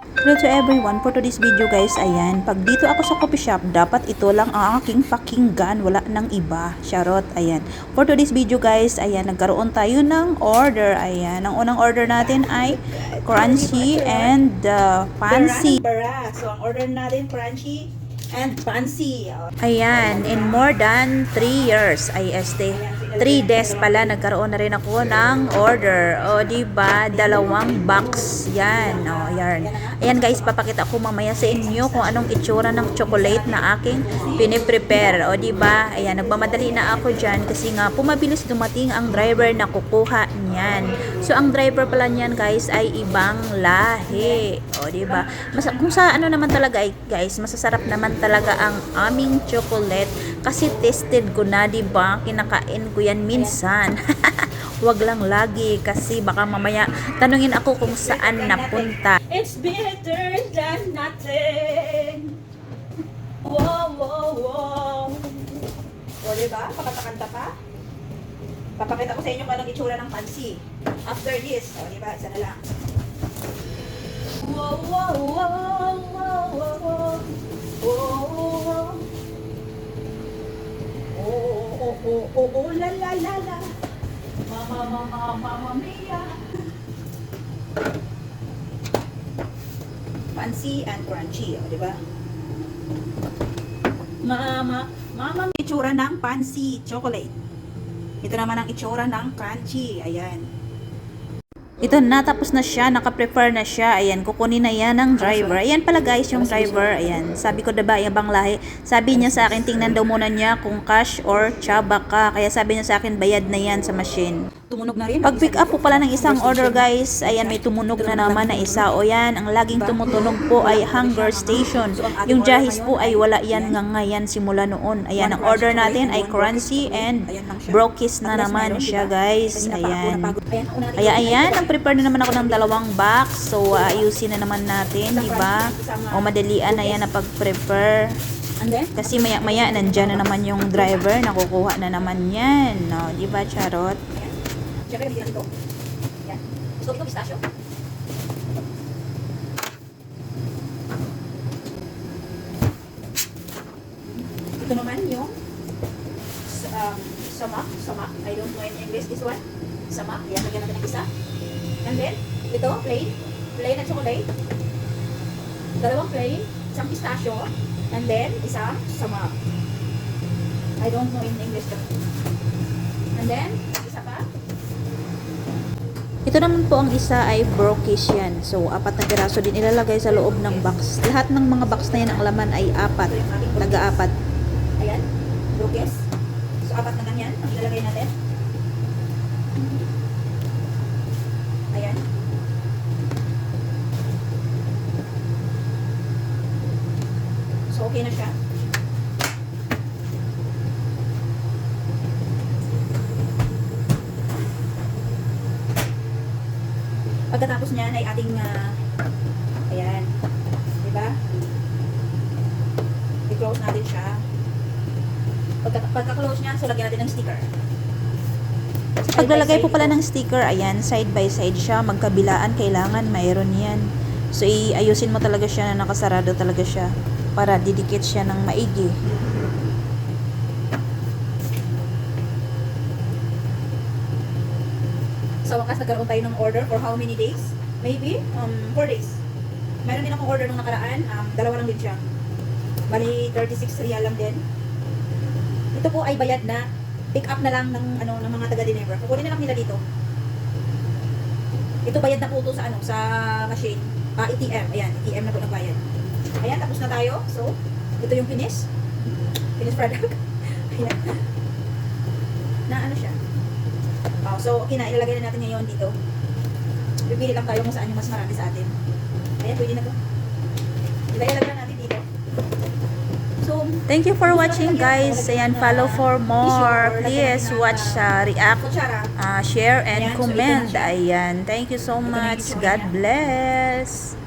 Hello to everyone, for today's video guys, ayan, pag dito ako sa coffee shop, dapat ito lang ang aking pakinggan, wala nang iba, charot, ayan. For today's video guys, ayan, nagkaroon tayo ng order, ayan, ang unang order natin ay crunchy and uh, fancy. So, ang order natin, crunchy and fancy. Ayan, in more than 3 years, ay este, 3 days pala nagkaroon na rin ako ng order. O, di ba Dalawang box. Yan. O, yan. Ayan guys, papakita ko mamaya sa inyo kung anong itsura ng chocolate na aking piniprepare. O, di ba Ayan, nagmamadali na ako dyan kasi nga pumabilis dumating ang driver na kukuha niyan. So, ang driver pala niyan guys ay ibang lahi. O, di ba Mas, kung sa ano naman talaga guys, masasarap naman talaga ang aming chocolate kasi tested ko na, di ba? Kinakain ko yan minsan. Wag lang lagi kasi baka mamaya tanungin ako kung saan napunta. It's better than nothing. Wow, wow, wow. O, diba? Pakatakanta pa. Papakita ko sa inyo kung anong itsura ng fancy. After this, o, diba? Isa na lang. Wow, wow, wow, wow, wow, wow. Wow, wow. Oh, oh, oh, oh, oh, la, la, la, la. Mama, mama, mama mia. Fancy and crunchy, o, di ba? Mama, mama, itsura ng fancy chocolate. Ito naman ang itsura ng crunchy. Ayan. Ito, natapos na siya, naka-prepare na siya. Ayan, kukunin na yan ng driver. Ayan pala guys, yung driver. Ayan, sabi ko diba, ibang lahi. Sabi niya sa akin, tingnan daw muna niya kung cash or tsaba ka. Kaya sabi niya sa akin, bayad na yan sa machine. Tumunog na rin. Pag pick up po pala ng isang order guys, ayan may tumunog na naman na isa. O yan, ang laging tumutunog po ay hunger station. Yung jahis po ay wala yan nga ngayon simula noon. Ayan, ang order natin ay crunchy and brokis na naman siya guys. Ayan. Kaya ayan, ang prepare na naman ako ng dalawang box. So, uh, ayusin na naman natin, di ba? O madalian na yan na pag-prepare. Kasi maya-maya, nandyan na naman yung driver, nakukuha na naman yan. No, di ba, Charot? Syempre, bigyan dito. Yan. Gusto ko pistachio. Ito naman yung um, samak. Samak. I don't know in English this one. Samak. Yan, lagyan natin ng isa. And then, ito, plain. Plain at chocolate. Dalawang plain. Isang pistachio. And then, isang samak. I don't know in English. And then, isa. Ito naman po ang isa ay brokish yan. So, apat na piraso din ilalagay sa loob ng box. Lahat ng mga box na yan, ang laman ay apat. Taga-apat. Ayan, brokes. So, apat na ganyan ang ilalagay natin. Ayan. So, okay na siya. Pagkatapos niyan ay ating, ah, ayan, di ba? I-close natin siya. Pagka, pagka-close niya, so lagyan natin ng sticker. Paglalagay po pala ng sticker, ayan, side by side siya, magkabilaan, kailangan mayroon yan. So, iayusin mo talaga siya na nakasarado talaga siya para didikit siya ng maigi. Sa wakas, nagkaroon tayo ng order for how many days? Maybe, um, 4 days. Meron din akong order nung nakaraan, um, dalawa lang din siya. Bali, 36 real lang din. Ito po ay bayad na. Pick up na lang ng, ano, ng mga taga-deliver. Kukunin na lang nila dito. Ito bayad na po ito sa, ano, sa machine. Ah, ATM. Ayan, ATM na po nagbayad. Ayan, tapos na tayo. So, ito yung finish. Finish product. Ayan. Na ano siya? Oh, so, okay na. Natin ngayon dito. Pipili lang tayo kung saan yung mas marami sa atin. Ayan, pwede na to. Ilalagay na natin dito. So, Thank you for watching guys. Ayan, follow for more. Please watch, uh, react, uh, share, and comment. Ayan, thank you so much. God bless.